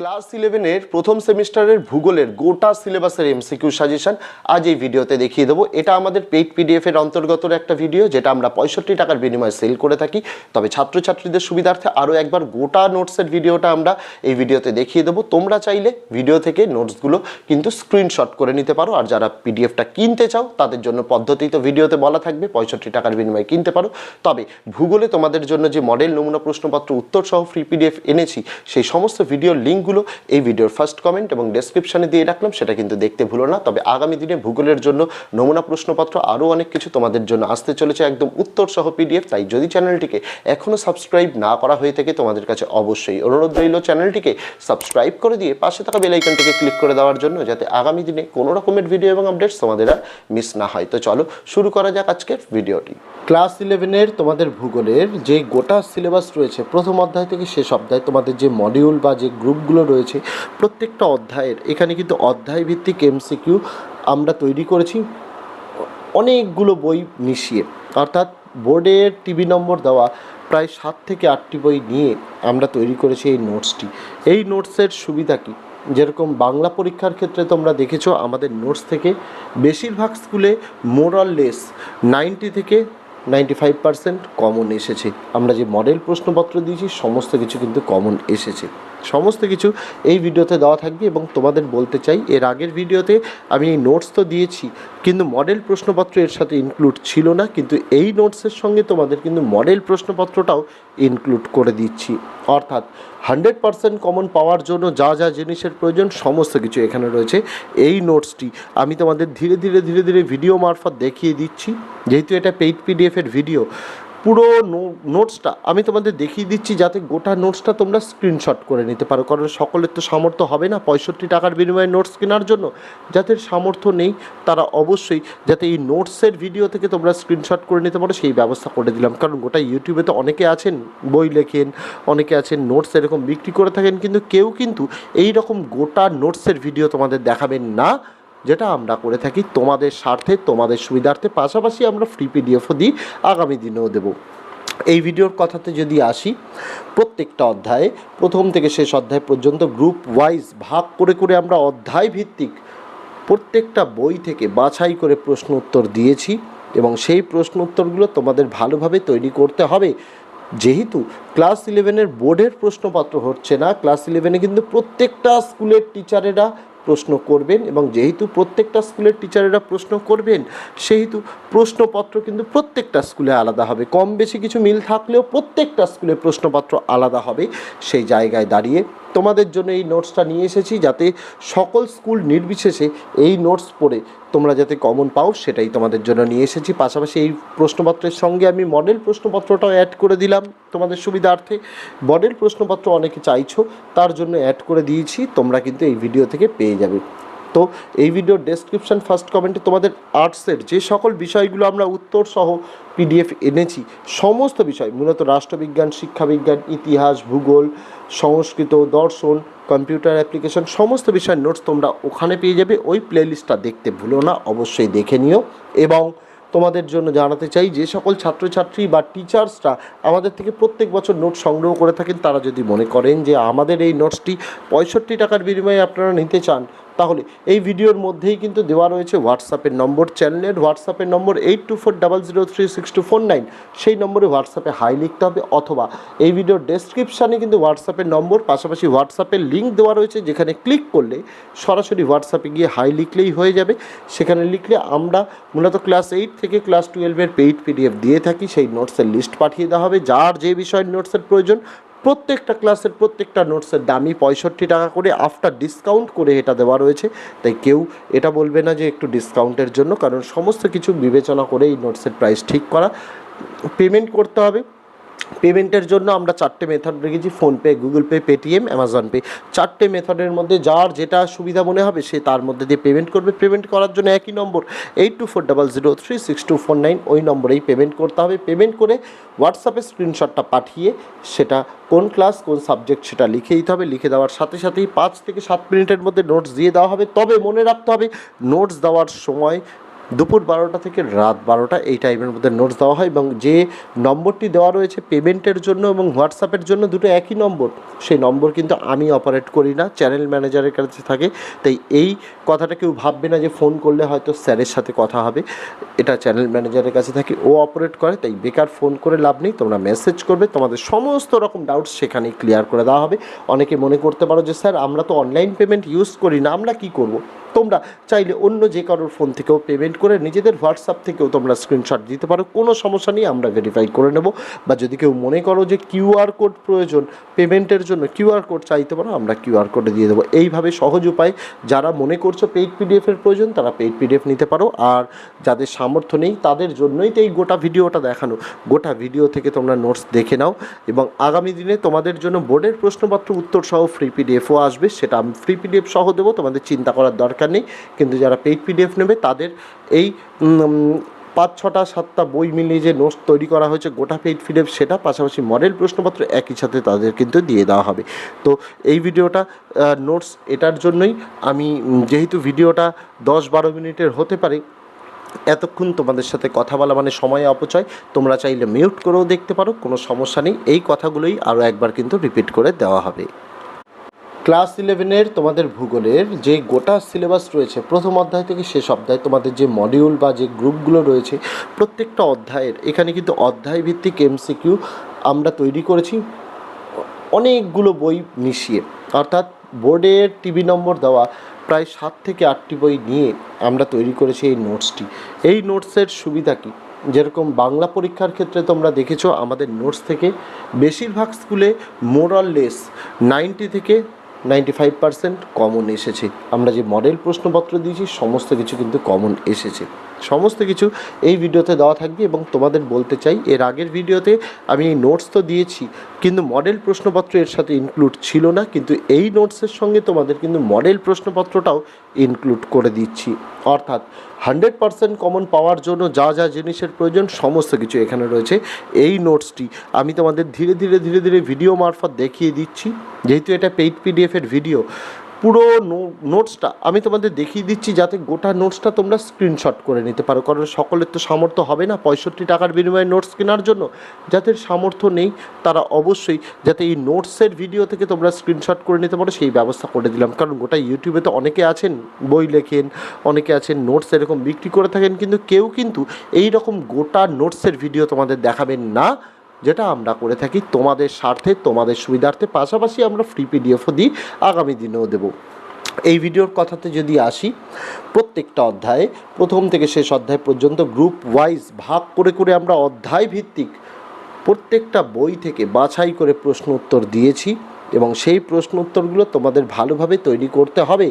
Class ইলেভেনের প্রথম সেমিস্টারের ভূগোলের গোটা সিলেবাসের এমসিকিউ সাজেশন আজ এই ভিডিওতে দেখিয়ে দেবো। এটা আমাদের পেইড পিডিএফের অন্তর্গত একটা ভিডিও, যেটা আমরা পঁয়ষট্টি টাকার বিনিময়ে সেল করে থাকি। তবে ছাত্রছাত্রীদের সুবিধার্থে আরও একবার গোটা নোটসের ভিডিওটা আমরা এই ভিডিওতে দেখিয়ে দেবো। তোমরা চাইলে ভিডিও থেকে নোটসগুলো কিন্তু স্ক্রিনশট করে নিতে পারো, আর যারা পিডিএফটা কিনতে চাও, তাদের জন্য পদ্ধতি তো ভিডিওতে বলা থাকবে, পঁয়ষট্টি টাকার বিনিময়ে কিনতে পারো। তবে ভূগোলে তোমাদের জন্য যে মডেল, নমুনা, প্রশ্নপত্র উত্তর সহ ফ্রি পিডিএফ এনেছি, সেই সমস্ত ভিডিওর লিঙ্কগুলো এই ভিডিওর ফার্স্ট কমেন্ট এবং ডেসক্রিপশনে দিয়ে রাখলাম, সেটা কিন্তু দেখতে ভুলো না। তবে আগামী দিনে ভূগোলের জন্য নমুনা প্রশ্নপত্র আরও অনেক কিছু তোমাদের জন্য আসতে চলেছে একদম উত্তর সহ পিডিএফ। তাই যদি চ্যানেলটিকে এখনও সাবস্ক্রাইব না করা হয়ে থাকে, তোমাদের কাছে অবশ্যই অনুরোধ রইল চ্যানেলটিকে সাবস্ক্রাইব করে দিয়ে পাশে থাকা বেলাইকনটিকে ক্লিক করে দেওয়ার জন্য, যাতে আগামী দিনে কোনো রকমের ভিডিও এবং আপডেটস তোমাদের আর মিস না হয়। তো চলো শুরু করা যাক আজকের ভিডিওটি। ক্লাস ইলেভেনের তোমাদের ভূগোলের যে গোটা সিলেবাস রয়েছে, প্রথম অধ্যায় থেকে শেষ অধ্যায়, তোমাদের যে মডিউল বা যে গ্রুপগুলো রয়েছে। প্রত্যেকটা অধ্যায়ের, এখানে কিন্তু অধ্যায় ভিত্তিক এমসিকিউ আমরা তৈরি করেছি। অনেকগুলো বই মিশিয়ে, অর্থাৎ বোর্ডের টিভি নম্বর দেওয়া, প্রায় সাত থেকে আটটি বই নিয়ে আমরা তৈরি করেছি এই নোটসটি। এই নোটসের সুবিধা কী? যেরকম বাংলা পরীক্ষার ক্ষেত্রে তোমরা দেখেছ, আমাদের নোটস থেকে বেশিরভাগ স্কুলে মোরাল লেস নাইনটি থেকে নাইনটি ফাইভ পার্সেন্ট কমন এসেছে। আমরা যে মডেল প্রশ্নপত্র দিয়েছি, সমস্ত কিছু কিন্তু কমন এসেছে। সমস্ত কিছু এই ভিডিওতে দেওয়া থাকবে এবং তোমাদের বলতে চাই, এর আগের ভিডিওতে আমি এই নোটস তো দিয়েছি, কিন্তু মডেল প্রশ্নপত্র এর সাথে ইনক্লুড ছিল না, কিন্তু এই নোটসের সঙ্গে তোমাদের কিন্তু মডেল প্রশ্নপত্রটাও ইনক্লুড করে দিচ্ছি। অর্থাৎ হান্ড্রেড পার্সেন্ট কমন পাওয়ার জন্য যা যা জিনিসের প্রয়োজন সমস্ত কিছু এখানে রয়েছে। এই নোটসটি আমি তোমাদের ধীরে ধীরে ধীরে ধীরে ভিডিও মারফত দেখিয়ে দিচ্ছি। যেহেতু এটা পেইড পিডিএফের ভিডিও পুরো নোটসটা আমি তোমাদের দেখিয়ে দিচ্ছি যাতে গোটা নোটসটা তোমরা স্ক্রিনশট করে নিতে পারো। কারণ সকলের তো সামর্থ্য হবে না পঁয়ষট্টি টাকার বিনিময়ে নোটস কেনার জন্য। যাদের সামর্থ্য নেই, তারা অবশ্যই যাতে এই নোটসের ভিডিও থেকে তোমরা স্ক্রিনশট করে নিতে পারো, সেই ব্যবস্থা করে দিলাম। কারণ গোটা ইউটিউবে তো অনেকে আছেন, বই লেখেন, অনেকে আছেন নোটস এরকম বিক্রি করে থাকেন, কিন্তু কেউ কিন্তু এই রকম গোটা নোটসের ভিডিও তোমাদের দেখাবেন না। যেটা আমরা করে থাকি তোমাদের স্বার্থে, তোমাদের সুবিধার্থে, পাশাপাশি আমরা ফ্রি পিডিএফও দিই, আগামী দিনেও দেবো। এই ভিডিওর কথাতে যদি আসি, প্রত্যেকটা অধ্যায়ে, প্রথম থেকে শেষ অধ্যায় পর্যন্ত গ্রুপ ওয়াইজ ভাগ করে করে আমরা অধ্যায় ভিত্তিক প্রত্যেকটা বই থেকে বাছাই করে প্রশ্ন উত্তর দিয়েছি এবং সেই প্রশ্ন উত্তরগুলো তোমাদের ভালোভাবে তৈরি করতে হবে। যেহেতু ক্লাস ইলেভেনের বোর্ডের প্রশ্নপত্র হচ্ছে না ক্লাস ইলেভেনে কিন্তু প্রত্যেকটা স্কুলের টিচারেরা প্রশ্ন করবেন এবং যেহেতু প্রত্যেকটা স্কুলের টিচারেরা প্রশ্ন করবেন, সেহেতু প্রশ্নপত্র কিন্তু প্রত্যেকটা স্কুলে আলাদা হবে। কম বেশি কিছু মিল থাকলেও প্রত্যেকটা স্কুলে প্রশ্নপত্র আলাদা হবে। সেই জায়গায় দাঁড়িয়ে তোমাদের জন্য এই নোটসটা নিয়ে এসেছি যাতে সকল স্কুল নির্বিশেষে এই নোটস পড়ে তোমরা যাতে কমন পাও, সেটাই তোমাদের জন্য নিয়ে এসেছি। পাশাপাশি এই প্রশ্নপত্রের সঙ্গে আমি মডেল প্রশ্নপত্রটাও অ্যাড করে দিলাম তোমাদের সুবিধার্থে। মডেল প্রশ্নপত্র অনেকে চাইছো, তার জন্য অ্যাড করে দিয়েছি, তোমরা কিন্তু এই ভিডিও থেকে পেয়ে যাবে। তো এই ভিডিওর ডেসক্রিপশন ফার্স্ট কমেন্টে তোমাদের আর্টসের যে সকল বিষয়গুলো আমরা উত্তর সহ পিডিএফ এনেছি, সমস্ত বিষয়, মূলত রাষ্ট্রবিজ্ঞান, শিক্ষাবিজ্ঞান, ইতিহাস, ভূগোল সংস্কৃত, দর্শন, কম্পিউটার অ্যাপ্লিকেশন, সমস্ত বিষয়ের নোটস তোমরা ওখানে পেয়ে যাবে। ওই প্লেলিস্টটা দেখতে ভুলো না, অবশ্যই দেখে নিও। এবং তোমাদের জন্য জানাতে চাই যে সকল ছাত্রছাত্রী বা টিচার্সরা আমাদের থেকে প্রত্যেক বছর নোট সংগ্রহ করে থাকেন। তারা যদি মনে করেন যে আমাদের এই নোটসটি পঁয়ষট্টি টাকার বিনিময়ে আপনারা নিতে চান তাহলে এই ভিডিওর মধ্যেই কিন্তু দেওয়া রয়েছে হোয়াটসঅ্যাপের নম্বর, চ্যানেলের হোয়াটসঅ্যাপের number eight two four double zero three six two four nine সেই নম্বরে হোয়াটসঅ্যাপে হাই লিখতে হবে অথবা এই ভিডিওর ডেসক্রিপশানে কিন্তু হোয়াটসঅ্যাপের নম্বর, পাশাপাশি হোয়াটসঅ্যাপের লিঙ্ক দেওয়া রয়েছে যেখানে ক্লিক করলে সরাসরি হোয়াটসঅ্যাপে গিয়ে হাই লিখলেই হয়ে যাবে। সেখানে লিখলে আমরা মূলত ক্লাস এইট থেকে ক্লাস টুয়েলভের পেইড পিডিএফ দিয়ে থাকি। সেই নোটসের লিস্ট পাঠিয়ে দেওয়া হবে। যার যে বিষয়ের নোটসের প্রয়োজন প্রত্যেকটা ক্লাসের প্রত্যেকটা নোটসের দামই পঁয়ষট্টি টাকা করে আফটার ডিসকাউন্ট করে এটা দেওয়া রয়েছে। তাই কেউ এটা বলবে না যে একটু ডিসকাউন্টের জন্য, কারণ সমস্ত কিছু বিবেচনা করে এই নোটসের প্রাইস ঠিক করা। পেমেন্ট করতে হবে। পেমেন্টের জন্য আমরা চারটে মেথড রেখেছি PhonePe Google Pay Paytm Amazon Pay চারটে মেথডের মধ্যে যার যেটা সুবিধা মনে হবে, সে তার মধ্যে দিয়ে পেমেন্ট করবে। পেমেন্ট করার জন্য একই number eight two four double zero three six two four nine ওই নম্বরেই পেমেন্ট করতে হবে। পেমেন্ট করে হোয়াটসঅ্যাপে স্ক্রিনশটটা পাঠিয়ে সেটা কোন ক্লাস কোন সাবজেক্ট সেটা লিখে দিতে হবে। লিখে দেওয়ার সাথে সাথেই পাঁচ থেকে সাত মিনিটের মধ্যে নোটস দিয়ে দেওয়া হবে। তবে মনে রাখতে হবে নোটস দেওয়ার সময় দুপুর বারোটা থেকে রাত বারোটা এই টাইমের মধ্যে নোটস দেওয়া হয় এবং যে নম্বরটি দেওয়া রয়েছে পেমেন্টের জন্য এবং হোয়াটসঅ্যাপের জন্য দুটো একই নম্বর, সেই নম্বর কিন্তু আমি অপারেট করি না চ্যানেল ম্যানেজারের কাছে থাকে। তাই এই কথাটা কেউ ভাববে না যে ফোন করলে হয়তো স্যারের সাথে কথা হবে। এটা চ্যানেল ম্যানেজারের কাছে থাকে, ও অপারেট করে, তাই বেকার ফোন করে লাভ নেই। তোমরা মেসেজ করবে, তোমাদের সমস্ত রকম ডাউটস সেখানেই ক্লিয়ার করে দেওয়া হবে। অনেকে মনে করতে পারো যে, স্যার, আমরা তো অনলাইন পেমেন্ট ইউজ করি না, আমরা কি করব? তোমরা চাইলে অন্য যে কারোর ফোন থেকেও পেমেন্ট করে নিজেদের হোয়াটসঅ্যাপ থেকেও তোমরা স্ক্রিনশট দিতে পারো। কোনো সমস্যা নেই, আমরা ভেরিফাই করে নেব। বা যদি কেউ মনে করো যে কিউআর কোড প্রয়োজন পেমেন্টের জন্য কিউআর কোড চাইতে পারো, আমরা কিউআর কোডে দিয়ে দেবো। এইভাবে সহজ উপায়, যারা মনে করছ পেইড পিডিএফের প্রয়োজন, তারা পেইড পিডিএফ নিতে পারো। আর যাদের সামর্থ্য নেই, তাদের জন্যই তো এই গোটা ভিডিওটা দেখানো। গোটা ভিডিও থেকে তোমরা নোটস দেখে নাও। এবং আগামী দিনে তোমাদের জন্য বোর্ডের প্রশ্নপত্র উত্তর সহ ফ্রি পিডিএফও আসবে। সেটা আমি ফ্রি পিডিএফ সহ দেবো, তোমাদের চিন্তা করার দরকার নেই। কিন্তু যারা পেইড পিডিএফ নেবে, তাদের এই পাঁচ, ছটা, সাতটা বই মিলিয়ে যে নোটস তৈরি করা হয়েছে, গোটা পেইড পিডিএফ সেটা পাশাপাশি মডেল প্রশ্নপত্র একই সাথে তাদের কিন্তু দিয়ে দেওয়া হবে। তো এই ভিডিওটা নোটস এটার জন্যই আমি যেহেতু ভিডিওটা দশ, বারো মিনিটের হতে পারে, এতক্ষণ তোমাদের সাথে কথা বলা মানে সময় অপচয়, তোমরা চাইলে মিউট করেও দেখতে পারো, কোনো সমস্যা নেই। এই কথাগুলোই আরও একবার কিন্তু রিপিট করে দেওয়া হবে। ক্লাস ইলেভেনের তোমাদের ভূগোলের যে গোটা সিলেবাস রয়েছে, প্রথম অধ্যায় থেকে শেষ অধ্যায়, তোমাদের যে মডিউল বা যে গ্রুপগুলো রয়েছে, প্রত্যেকটা অধ্যায়ের, এখানে কিন্তু অধ্যায় ভিত্তিক এমসিকিউ আমরা তৈরি করেছি, অনেকগুলো বই মিশিয়ে। অর্থাৎ বোর্ডের টিভি নম্বর দেওয়া, প্রায় সাত থেকে আটটি বই নিয়ে আমরা তৈরি করেছি এই নোটসটি এই নোটসের সুবিধা কী? যেরকম বাংলা পরীক্ষার ক্ষেত্রে তোমরা দেখেছ, আমাদের নোটস থেকে বেশিরভাগ স্কুলে মোরাল লেস নাইনটি থেকে নাইনটি ফাইভ পার্সেন্ট কমন এসেছে। আমরা যে মডেল প্রশ্নপত্র দিয়েছি, সমস্ত কিছু কিন্তু কমন এসেছে। সমস্ত কিছু এই ভিডিওতে দেওয়া থাকবে এবং তোমাদের বলতে চাই, এর আগের ভিডিওতে আমি এই নোটস তো দিয়েছি, কিন্তু মডেল প্রশ্নপত্র এর সাথে ইনক্লুড ছিল না, কিন্তু এই নোটসের সঙ্গে তোমাদের কিন্তু মডেল প্রশ্নপত্রটাও ইনক্লুড করে দিচ্ছি। অর্থাৎ হান্ড্রেড পার্সেন্ট কমন পাওয়ার জন্য যা যা জিনিসের প্রয়োজন সমস্ত কিছু এখানে রয়েছে। এই নোটসটি আমি তোমাদের ধীরে ধীরে ধীরে ধীরে ভিডিও মারফত দেখিয়ে দিচ্ছি। যেহেতু এটা পেইড পিডিএফের ভিডিও পুরো নোটসটা আমি তোমাদের দেখিয়ে দিচ্ছি যাতে গোটা নোটসটা তোমরা স্ক্রিনশট করে নিতে পারো। কারণ সকলের তো সামর্থ্য হবে না পঁয়ষট্টি টাকার বিনিময়ে নোটস কেনার জন্য। যাদের সামর্থ্য নেই, তারা অবশ্যই যাতে এই নোটসের ভিডিও থেকে তোমরা স্ক্রিনশট করে নিতে পারো, সেই ব্যবস্থা করে দিলাম। কারণ গোটা ইউটিউবে তো অনেকে আছেন, বই লেখেন, অনেকে আছেন নোটস এরকম বিক্রি করে থাকেন, কিন্তু কেউ কিন্তু এই রকম গোটা নোটসের ভিডিও তোমাদের দেখাবেন না। যেটা আমরা করে থাকি তোমাদের স্বার্থে, তোমাদের সুবিধার্থে, পাশাপাশি আমরা ফ্রি পিডিএফও দিই, আগামী দিনেও দেবো। এই ভিডিওর কথাতে যদি আসি, প্রত্যেকটা অধ্যায়ে, প্রথম থেকে শেষ অধ্যায় পর্যন্ত গ্রুপ ওয়াইজ ভাগ করে করে আমরা অধ্যায় ভিত্তিক প্রত্যেকটা বই থেকে বাছাই করে প্রশ্ন উত্তর দিয়েছি এবং সেই প্রশ্ন উত্তরগুলো তোমাদের ভালোভাবে তৈরি করতে হবে।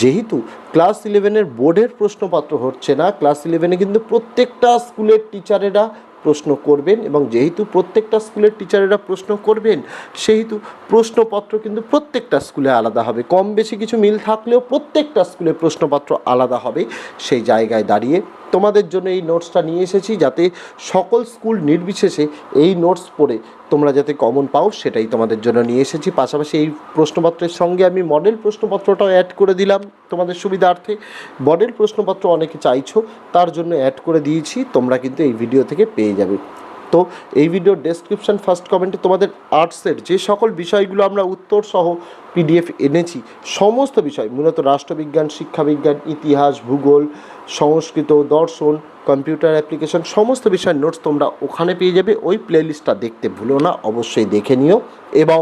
যেহেতু ক্লাস ইলেভেনের বোর্ডের প্রশ্নপত্র হচ্ছে না ক্লাস ইলেভেনে কিন্তু প্রত্যেকটা স্কুলের টিচারেরা প্রশ্ন করবেন এবং যেহেতু প্রত্যেকটা স্কুলের টিচারেরা প্রশ্ন করবেন, সেহেতু প্রশ্নপত্র কিন্তু প্রত্যেকটা স্কুলে আলাদা হবে। কম বেশি কিছু মিল থাকলেও প্রত্যেকটা স্কুলে প্রশ্নপত্র আলাদা হবে। সেই জায়গায় দাঁড়িয়ে তোমাদের জন্য এই নোটসটা নিয়ে এসেছি যাতে সকল স্কুল নির্বিশেষে এই নোটস পড়ে তোমরা যাতে কমন পাও, সেটাই তোমাদের জন্য নিয়ে এসেছি। পাশাপাশি এই প্রশ্নপত্রের সঙ্গে আমি মডেল প্রশ্নপত্রটাও অ্যাড করে দিলাম তোমাদের সুবিধার্থে। মডেল প্রশ্নপত্র অনেকে চাইছো, তার জন্য অ্যাড করে দিয়েছি, তোমরা কিন্তু এই ভিডিও থেকে পেয়ে যাবে। তো এই ভিডিওর ডেসক্রিপশন ফার্স্ট কমেন্টে তোমাদের আর্টসের যে সকল বিষয়গুলো আমরা উত্তর সহ পিডিএফ এনেছি, সমস্ত বিষয়, মূলত রাষ্ট্রবিজ্ঞান, শিক্ষাবিজ্ঞান, ইতিহাস, ভূগোল, সংস্কৃত, দর্শন কম্পিউটার অ্যাপ্লিকেশন সমস্ত বিষয়ের নোটস তোমরা ওখানে পেয়ে যাবে। ওই প্লেলিস্টটা দেখতে ভুলো না, অবশ্যই দেখে নিও। এবং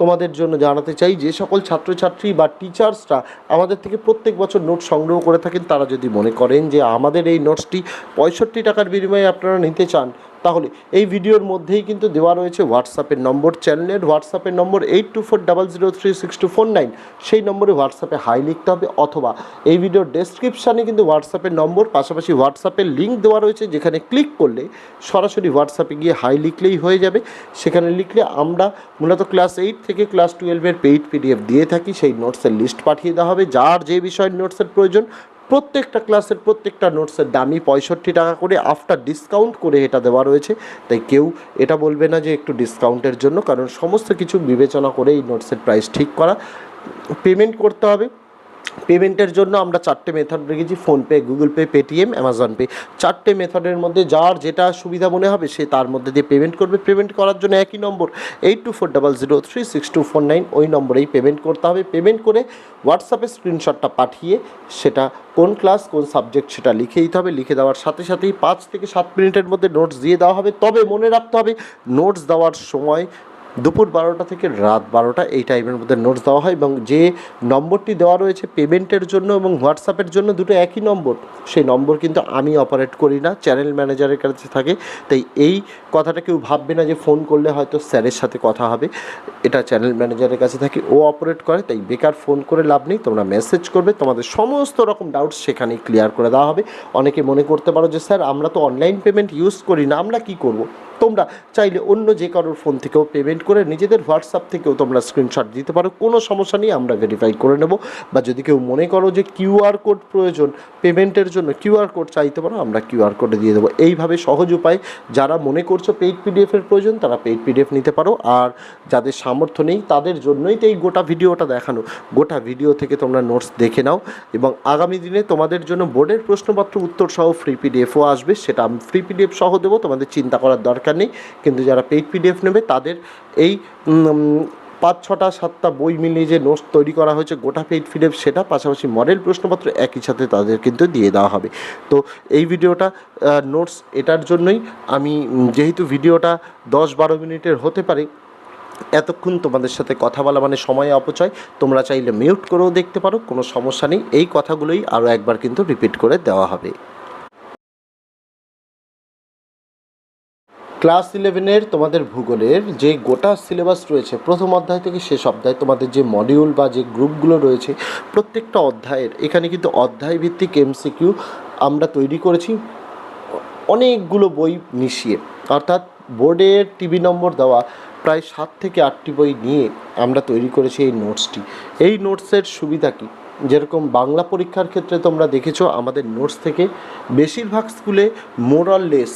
তোমাদের জন্য জানাতে চাই, যে সকল ছাত্রছাত্রী বা টিচার্সরা আমাদের থেকে প্রত্যেক বছর নোট সংগ্রহ করে থাকেন, তারা যদি মনে করেন যে আমাদের এই নোটসটি পঁয়ষট্টি টাকার বিনিময়ে আপনারা নিতে চান তাহলে এই ভিডিওর মধ্যেই কিন্তু দেওয়া রয়েছে হোয়াটসঅ্যাপের নম্বর চ্যানেলের হোয়াটসঅ্যাপের number eight two four double zero three six two four nine সেই নম্বরে হোয়াটসঅ্যাপে হাই লিখতে হবে অথবা এই ভিডিওর ডেসক্রিপশানে কিন্তু হোয়াটসঅ্যাপের নম্বর, পাশাপাশি হোয়াটসঅ্যাপের লিঙ্ক দেওয়া রয়েছে যেখানে ক্লিক করলে সরাসরি হোয়াটসঅ্যাপে গিয়ে হাই লিখলেই হয়ে যাবে। সেখানে লিখলে আমরা মূলত ক্লাস এইট থেকে ক্লাস টুয়েলভের পেইড পিডিএফ দিয়ে থাকি। সেই নোটসের লিস্ট পাঠিয়ে দেওয়া হবে। যার যে বিষয়ের নোটসের প্রয়োজন প্রত্যেকটা ক্লাসের প্রত্যেকটা নোটসের দামই পঁয়ষট্টি টাকা করে আফটার ডিসকাউন্ট করে এটা দেওয়া রয়েছে। তাই কেউ এটা বলবে না যে একটু ডিসকাউন্টের জন্য, কারণ সমস্ত কিছু বিবেচনা করে এই নোটসের প্রাইস ঠিক করা। পেমেন্ট করতে হবে। পেমেন্টের জন্য আমরা চারটে মেথড রেখেছি PhonePe Google Pay Paytm Amazon Pay চারটে মেথডের মধ্যে যার যেটা সুবিধা মনে হবে সে তার মধ্যে দিয়ে পেমেন্ট করবে। পেমেন্ট করার জন্য একই number eight two four double zero three six two four nine ওই নম্বরেই পেমেন্ট করতে হবে। পেমেন্ট করে হোয়াটসঅ্যাপে স্ক্রিনশটটা পাঠিয়ে সেটা কোন ক্লাস কোন সাবজেক্ট সেটা লিখে দিতে হবে। লিখে দেওয়ার সাথে সাথেই পাঁচ থেকে সাত মিনিটের মধ্যে নোটস দিয়ে দেওয়া হবে। তবে মনে রাখতে হবে নোটস দেওয়ার সময় দুপুর বারোটা থেকে রাত বারোটা এই টাইমের মধ্যে নোটস দেওয়া হয় এবং যে নম্বরটি দেওয়া রয়েছে পেমেন্টের জন্য এবং হোয়াটসঅ্যাপের জন্য দুটো একই নম্বর। সেই নম্বর কিন্তু আমি অপারেট করি না চ্যানেল ম্যানেজারের কাছে থাকে। তাই এই কথাটা কেউ ভাববে না যে ফোন করলে হয়তো স্যারের সাথে কথা হবে। এটা চ্যানেল ম্যানেজারের কাছে থাকে, ও অপারেট করে। তাই বেকার ফোন করে লাভ নেই, তোমরা মেসেজ করবে, তোমাদের সমস্ত রকম ডাউটস সেখানেই ক্লিয়ার করে দেওয়া হবে। অনেকে মনে করতে পারো যে স্যার আমরা তো অনলাইন পেমেন্ট ইউজ করি না, আমরা কি করব? তোমরা চাইলে অন্য যে কারোর ফোন থেকেও পেমেন্ট করে নিজেদের হোয়াটসঅ্যাপ থেকেও তোমরা স্ক্রিনশট দিতে পারো। কোনো সমস্যা নেই, আমরা ভেরিফাই করে নেব। বা যদি কেউ মনে করো যে কিউআর কোড প্রয়োজন পেমেন্টের জন্য কিউআর কোড চাইতে পারো, আমরা কিউআর কোডে দিয়ে দেবো। এইভাবে সহজ উপায়, যারা মনে করছ পেইড পিডিএফের প্রয়োজন, তারা পেইড পিডিএফ নিতে পারো। আর যাদের সামর্থ্য নেই, তাদের জন্যই তো এই গোটা ভিডিওটা দেখানো। গোটা ভিডিও থেকে তোমরা নোটস দেখে নাও। এবং আগামী দিনে তোমাদের জন্য বোর্ডের প্রশ্নপত্র উত্তর সহ ফ্রি পিডিএফও আসবে। সেটা আমি ফ্রি পিডিএফ সহ দেবো। তোমাদের চিন্তা করার দরকার নেই। কিন্তু যারা পেইড পিডিএফ নেবে, তাদের এই পাঁচ, ছটা, সাতটা বই মিলিয়ে যে নোটস তৈরি করা হয়েছে, গোটা পেইড পিডিএফ সেটা পাশাপাশি মডেল প্রশ্নপত্র একই সাথে তাদের কিন্তু দিয়ে দেওয়া হবে। তো এই ভিডিওটা নোটস এটার জন্যই আমি যেহেতু ভিডিওটা দশ বারো মিনিটের হতে পারে, এতক্ষণ তোমাদের সাথে কথা বলা মানে সময় অপচয়, তোমরা চাইলে মিউট করেও দেখতে পারো, কোনো সমস্যা নেই। এই কথাগুলোই আরও একবার কিন্তু রিপিট করে দেওয়া হবে। ক্লাস ইলেভেনের তোমাদের ভূগোলের যে গোটা সিলেবাস রয়েছে, প্রথম অধ্যায় থেকে শেষ অধ্যায় তোমাদের যে মডিউল বা যে গ্রুপগুলো রয়েছে, প্রত্যেকটা অধ্যায়ের, এখানে কিন্তু অধ্যায় ভিত্তিক এমসিকিউ আমরা তৈরি করেছি, অনেকগুলো বই মিশিয়ে। অর্থাৎ বোর্ডের টিভি নম্বর দেওয়া, প্রায় সাত থেকে আটটি বই নিয়ে আমরা তৈরি করেছি এই নোটসটি। এই নোটসের সুবিধা কী? যেরকম বাংলা পরীক্ষার ক্ষেত্রে তোমরা দেখেছ, আমাদের নোটস থেকে বেশিরভাগ স্কুলে মোরাল লেস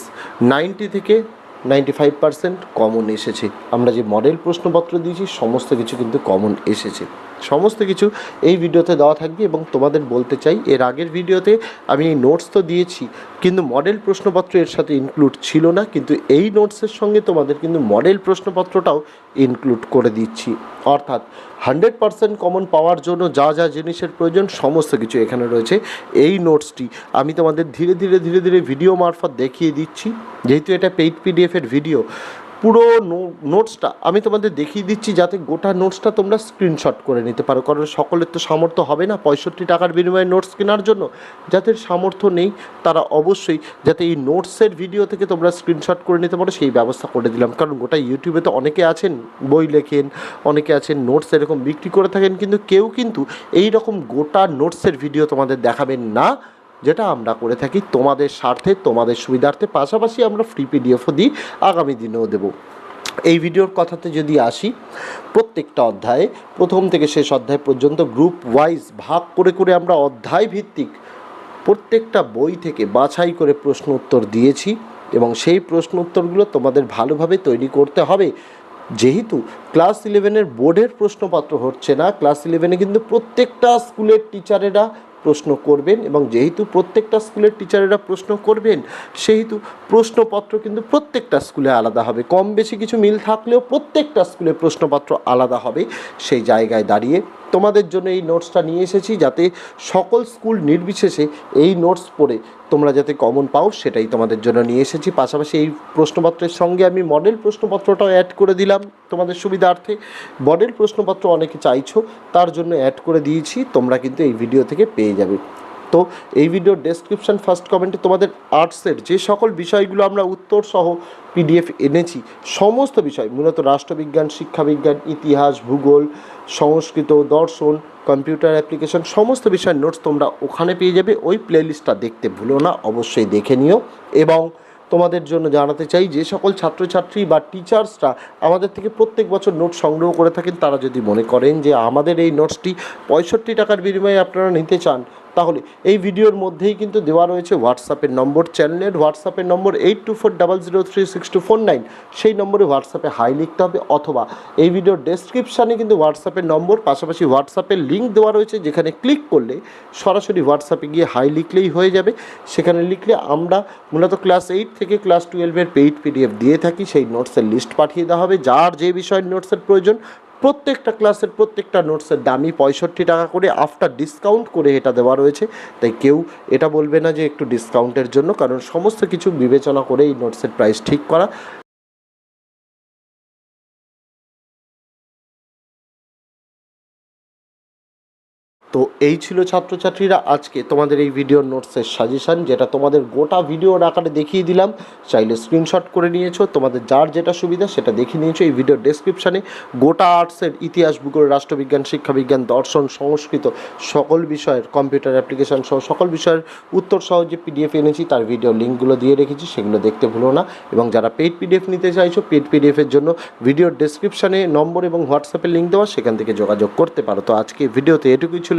নাইনটি থেকে নাইনটি ফাইভ পার্সেন্ট কমন এসেছে। আমরা যে মডেল প্রশ্নপত্র দিয়েছি, সমস্ত কিছু কিন্তু কমন এসেছে। সমস্ত কিছু এই ভিডিওতে দেওয়া থাকবে এবং তোমাদের বলতে চাই, এর আগের ভিডিওতে আমি এই নোটস তো দিয়েছি, কিন্তু মডেল প্রশ্নপত্র এর সাথে ইনক্লুড ছিল না, কিন্তু এই নোটসের সঙ্গে তোমাদের কিন্তু মডেল প্রশ্নপত্রটাও ইনক্লুড করে দিচ্ছি। অর্থাৎ হান্ড্রেড পার্সেন্ট কমন পাওয়ার জন্য যা যা জিনিসের প্রয়োজন সমস্ত কিছু এখানে রয়েছে। এই নোটসটি আমি তোমাদের ধীরে ধীরে ধীরে ধীরে ভিডিও মারফত দেখিয়ে দিচ্ছি। যেহেতু এটা পেইড পিডিএফের ভিডিও পুরো নোটসটা আমি তোমাদের দেখিয়ে দিচ্ছি যাতে গোটা নোটসটা তোমরা স্ক্রিনশট করে নিতে পারো। কারণ সকলের তো সামর্থ্য হবে না পঁয়ষট্টি টাকার বিনিময়ে নোটস কেনার জন্য। যাদের সামর্থ্য নেই, তারা অবশ্যই যাতে এই নোটসের ভিডিও থেকে তোমরা স্ক্রিনশট করে নিতে পারো, সেই ব্যবস্থা করে দিলাম। কারণ গোটা ইউটিউবে তো অনেকে আছেন, বই লেখেন, অনেকে আছেন নোটস এরকম বিক্রি করে থাকেন, কিন্তু কেউ কিন্তু এই রকম গোটা নোটসের ভিডিও তোমাদের দেখাবেন না। যেটা আমরা করে থাকি তোমাদের স্বার্থে, তোমাদের সুবিধার্থে, পাশাপাশি আমরা ফ্রি পিডিএফও দিই, আগামী দিনেও দেবো। এই ভিডিওর কথাতে যদি আসি, প্রত্যেকটা অধ্যায়ে, প্রথম থেকে শেষ অধ্যায় পর্যন্ত গ্রুপ ওয়াইজ ভাগ করে করে আমরা অধ্যায় ভিত্তিক প্রত্যেকটা বই থেকে বাছাই করে প্রশ্ন উত্তর দিয়েছি এবং সেই প্রশ্ন উত্তরগুলো তোমাদের ভালোভাবে তৈরি করতে হবে। যেহেতু ক্লাস ইলেভেনের বোর্ডের প্রশ্নপত্র হচ্ছে না ক্লাস ইলেভেনে কিন্তু প্রত্যেকটা স্কুলের টিচারেরা প্রশ্ন করবেন এবং যেহেতু প্রত্যেকটা স্কুলের টিচারেরা প্রশ্ন করবেন, সেহেতু প্রশ্নপত্র কিন্তু প্রত্যেকটা স্কুলে আলাদা হবে। কম বেশি কিছু মিল থাকলেও প্রত্যেকটা স্কুলে প্রশ্নপত্র আলাদা হবে। সেই জায়গায় দাঁড়িয়ে তোমাদের জন্য এই নোটসটা নিয়ে এসেছি যাতে সকল স্কুল নির্বিশেষে এই নোটস পড়ে তোমরা যাতে কমন পাও, সেটাই তোমাদের জন্য নিয়ে এসেছি। পাশাপাশি এই প্রশ্নপত্রের সঙ্গে আমি মডেল প্রশ্নপত্রটাও অ্যাড করে দিলাম তোমাদের সুবিধার্থে। মডেল প্রশ্নপত্র অনেকে চাইছো, তার জন্য অ্যাড করে দিয়েছি, তোমরা কিন্তু এই ভিডিও থেকে পেয়ে যাবে। তো এই ভিডিওর ডেসক্রিপশন ফার্স্ট কমেন্টে তোমাদের আর্টসের যে সকল বিষয়গুলো আমরা উত্তর সহ পিডিএফ এনেছি, সমস্ত বিষয়, মূলত রাষ্ট্রবিজ্ঞান, শিক্ষাবিজ্ঞান, ইতিহাস, ভূগোল, সংস্কৃত, দর্শন কম্পিউটার অ্যাপ্লিকেশন সমস্ত বিষয়ের নোটস তোমরা ওখানে পেয়ে যাবে। ওই প্লেলিস্টটা দেখতে ভুলো না, অবশ্যই দেখে নিও। এবং তোমাদের জন্য জানাতে চাই, যে সকল ছাত্রছাত্রী বা টিচার্সরা আমাদের থেকে প্রত্যেক বছর নোট সংগ্রহ করে থাকেন, তারা যদি মনে করেন যে আমাদের এই নোটসটি পঁয়ষট্টি টাকার বিনিময়ে আপনারা নিতে চান তাহলে এই ভিডিওর মধ্যেই কিন্তু দেওয়া রয়েছে হোয়াটসঅ্যাপের নম্বর চ্যানেলের হোয়াটসঅ্যাপের number eight two four double zero three six two four nine সেই নম্বরে হোয়াটসঅ্যাপে হাই লিখতে হবে অথবা এই ভিডিওর ডেসক্রিপশানে কিন্তু হোয়াটসঅ্যাপের নম্বর, পাশাপাশি হোয়াটসঅ্যাপের লিঙ্ক দেওয়া রয়েছে যেখানে ক্লিক করলে সরাসরি হোয়াটসঅ্যাপে গিয়ে হাই লিখলেই হয়ে যাবে। সেখানে লিখলে আমরা মূলত ক্লাস এইট থেকে ক্লাস টুয়েলভের পেইড পিডিএফ দিয়ে থাকি। সেই নোটসের লিস্ট পাঠিয়ে দেওয়া হবে। যার যে বিষয়ের নোটসের প্রয়োজন প্রত্যেকটা ক্লাসের প্রত্যেকটা নোটসের দামই পঁয়ষট্টি টাকা করে আফটার ডিসকাউন্ট করে এটা দেওয়া রয়েছে। তাই কেউ এটা বলবে না যে একটু ডিসকাউন্টের জন্য, কারণ সমস্ত কিছু বিবেচনা করে এই নোটসের প্রাইস ঠিক করা। তো এই ছিল ছাত্রছাত্রীরা আজকে তোমাদের এই ভিডিওর নোটসের সাজেশান যেটা তোমাদের গোটা ভিডিওর আকারে দেখিয়ে দিলাম। চাইলে স্ক্রিনশট করে নিয়েছো, তোমাদের যার যেটা সুবিধা সেটা দেখে নিয়েছো। এই ভিডিওর ডেসক্রিপশানে গোটা আর্টসের ইতিহাস, ভূগোল, রাষ্ট্রবিজ্ঞান, শিক্ষাবিজ্ঞান, দর্শন, সংস্কৃত সকল বিষয়ের কম্পিউটার অ্যাপ্লিকেশন সহ সকল বিষয়ের উত্তর সহ যে পিডিএফ এনেছি, তার ভিডিও লিঙ্কগুলো দিয়ে রেখেছি, সেগুলো দেখতে ভুলো না। এবং যারা পেড পিডিএফ নিতে চাইছো পেড পিডিএফের জন্য ভিডিওর ডেসক্রিপশানে নম্বর এবং হোয়াটসঅ্যাপের লিঙ্ক দেওয়া, সেখান থেকে যোগাযোগ করতে পারো। তো আজকে ভিডিওতে এটুকুই ছিল।